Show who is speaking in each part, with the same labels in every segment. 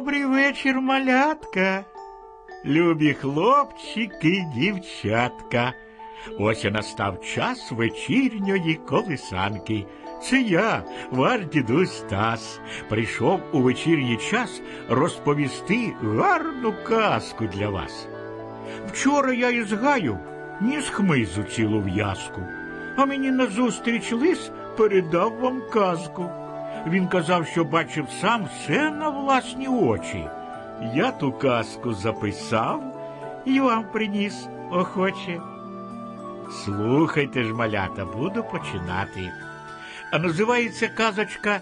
Speaker 1: Добрий вечір, малятка, любі хлопчики, дівчатка. Ось і настав час вечірньої колисанки. Це я, ваш дідусь Стас, прийшов у вечірній час розповісти гарну казку для вас. Вчора я із гаю ніс хмизу цілу в'язку, а мені назустріч лис передав вам казку. Він казав, що бачив сам все на власні очі. Я ту казку записав і вам приніс охоче. Слухайте ж, малята, буду починати. А називається казочка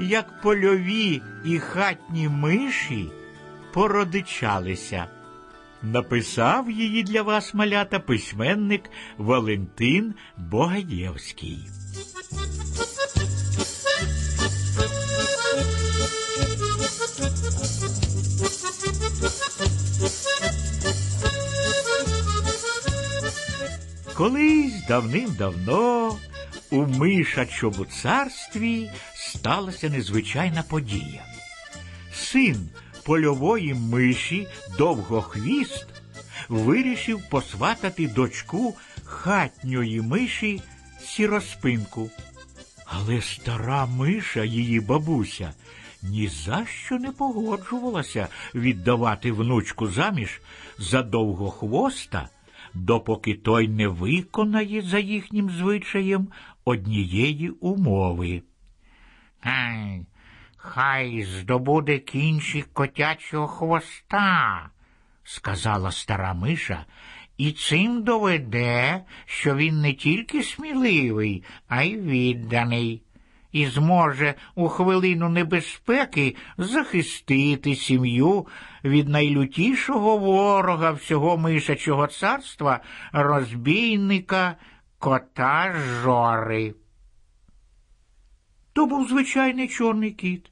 Speaker 1: Як польові і хатні миші породичалися. Написав її для вас малята письменник Валентин Богаєвський. Колись давним-давно у мишачому царстві сталася незвичайна подія. Син польової миші довгохвіст вирішив посватати дочку хатньої миші сіроспинку. Але стара миша, її бабуся, ні за що не погоджувалася віддавати внучку заміж за довгохвоста, допоки той не виконає за їхнім звичаєм однієї умови.
Speaker 2: Ай, хай здобуде кінчик котячого хвоста, сказала стара миша, і цим доведе, що він не тільки сміливий, а й відданий, і зможе у хвилину небезпеки захистити сім'ю від найлютішого ворога всього мишачого царства, розбійника кота Жори.
Speaker 1: То був звичайний чорний кіт,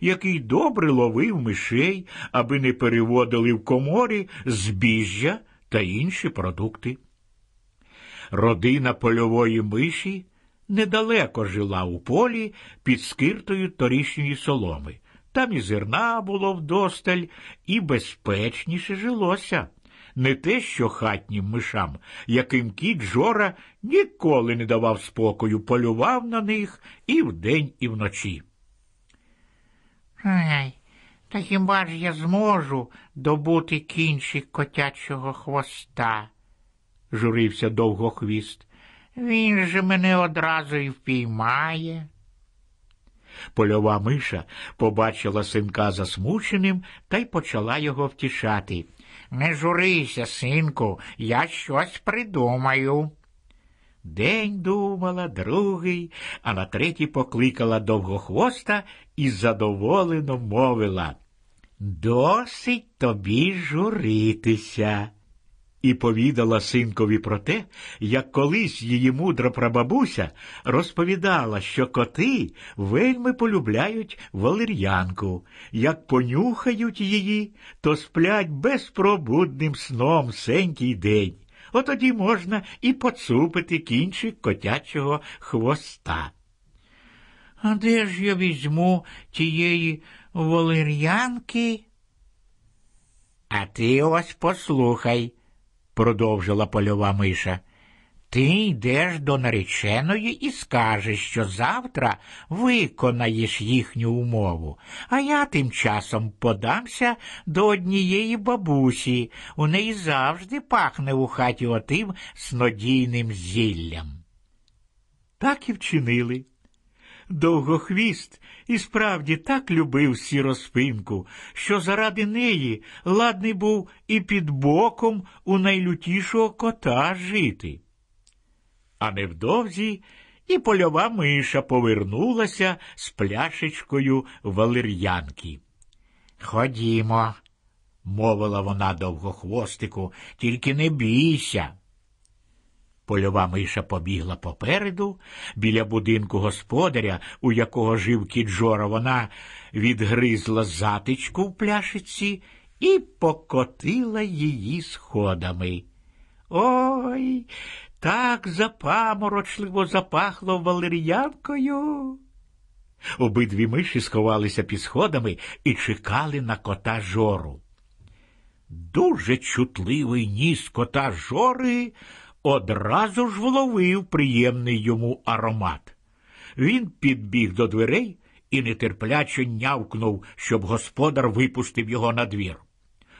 Speaker 1: який добре ловив мишей, аби не переводили в коморі збіжжя та інші продукти. Родина польової миші недалеко жила у полі під скиртою торішньої соломи. Там і зерна було вдосталь, і безпечніше жилося. Не те, що хатнім мишам, яким кіт Жора ніколи не давав спокою, полював на них і вдень, і вночі.
Speaker 2: Ай, та хіба ж я зможу добути кінчик котячого хвоста?
Speaker 1: журився довгохвіст.
Speaker 2: Він же мене одразу й впіймає.
Speaker 1: Польова миша побачила синка засмученим та й почала його втішати.
Speaker 2: Не журися, синку, я щось придумаю.
Speaker 1: День думала, другий, а на третій покликала довгохвоста і задоволено мовила Досить тобі журитися. І повідала синкові про те, як колись її мудра прабабуся розповідала, що коти вельми полюбляють валер'янку, як понюхають її, то сплять безпробудним сном сенький день. Отоді можна і поцупити кінчик котячого хвоста.
Speaker 2: А де ж я візьму тієї валер'янки? А ти ось послухай, продовжила польова миша. Ти йдеш до нареченої і скажеш, що завтра виконаєш їхню умову, а я тим часом подамся до однієї бабусі. У неї завжди пахне у хаті отим снодійним зіллям.
Speaker 1: Так і вчинили. Довгохвіст і справді так любив сіроспинку, що заради неї ладний був і під боком у найлютішого кота жити. А невдовзі і польова миша повернулася з пляшечкою валер'янки.
Speaker 2: Ходімо, мовила вона довгохвостику, тільки не бійся.
Speaker 1: Польова миша побігла попереду, біля будинку господаря, у якого жив кіт Жора, вона відгризла затичку в пляшиці і покотила її сходами. Ой, так запаморочливо запахло валер'янкою. Обидві миші сховалися під сходами і чекали на кота жору. Дуже чутливий ніс кота жори одразу ж вловив приємний йому аромат. Він підбіг до дверей і нетерпляче нявкнув, щоб господар випустив його на двір.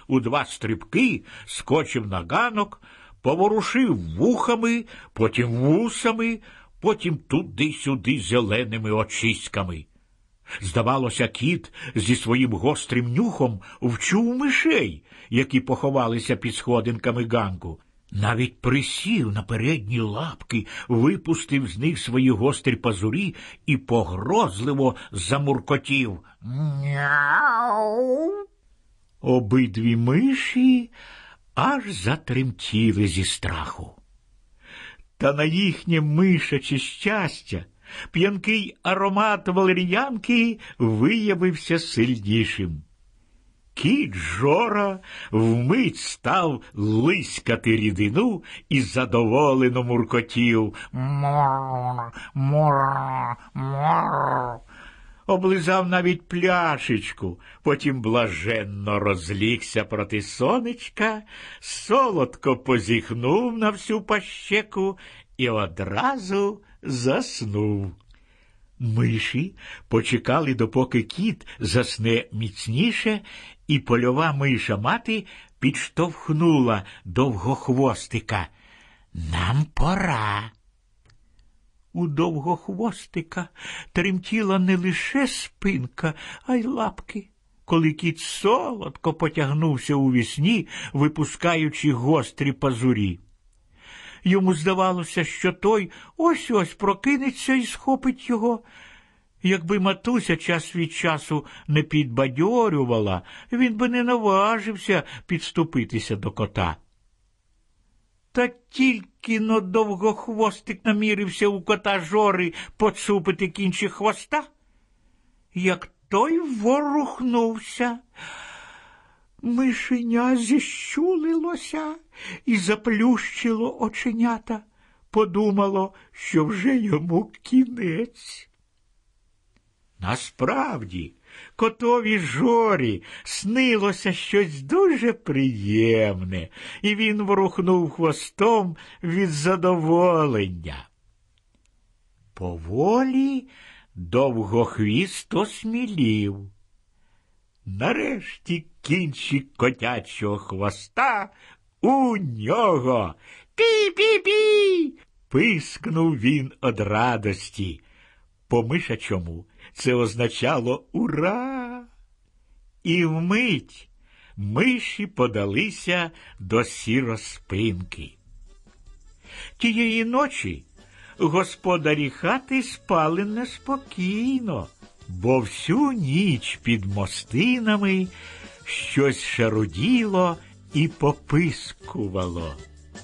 Speaker 1: У два стрибки скочив на ганок, поворушив вухами, потім вусами, потім туди-сюди зеленими очиськами. Здавалося, кіт зі своїм гострим нюхом вчув мишей, які поховалися під сходинками ганку. Навіть присів на передні лапки, випустив з них свої гострі пазурі і погрозливо замуркотів. Няу. Обидві миші аж затремтіли зі страху. Та на їхнє мишаче щастя п'янкий аромат валер'янки виявився сильнішим. Кіт Жора вмить став лискати рідину і задоволено муркотів. Мор, мор, мор. Облизав навіть пляшечку, потім блаженно розлігся проти сонечка, солодко позіхнув на всю пащеку і одразу заснув. Миші почекали, допоки кіт засне міцніше, і польова миша мати підштовхнула довгохвостика. Нам пора. У довгохвостика тремтіла не лише спинка, а й лапки. Коли кіт солодко потягнувся у вісні, випускаючи гострі пазурі. Йому здавалося, що той ось ось прокинеться і схопить його. Якби матуся час від часу не підбадьорювала, він би не наважився підступитися до кота. Та тільки но довгохвостик намірився у кота жори поцупити кінчик хвоста, як той ворухнувся. Мишеня зіщулилося і заплющило оченята, подумало, що вже йому кінець. Насправді, котові жорі снилося щось дуже приємне, і він ворухнув хвостом від задоволення. Поволі довгохвіст осмілів. Нарешті кінчик котячого хвоста у нього. Пі-пі-пі. пискнув він од радості. По мишачому це означало ура. І вмить миші подалися до сіроспинки. Тієї ночі господарі хати спали неспокійно, бо всю ніч під мостинами щось шаруділо і попискувало.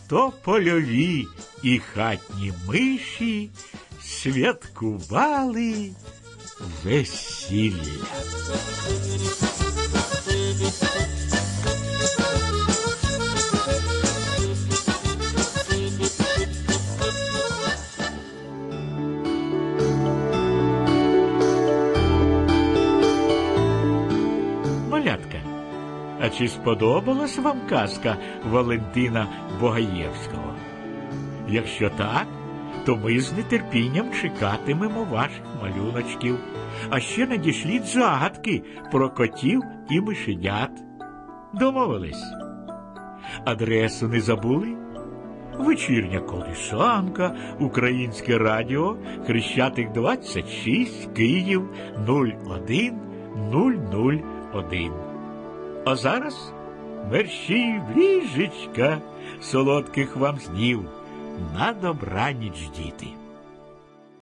Speaker 1: То польові і хатні миші святкували весілля. Чи сподобалась вам казка Валентина Богаєвського? Якщо так, то ми з нетерпінням чекатимемо ваших малюночків, а ще надішліть загадки про котів і мишенят. Домовились? Адресу не забули? Вечірня колисанка, Українське радіо, Хрещатик 26, Київ 01001. А зараз мерщій в ліжечка, солодких вам снів. На добраніч, діти.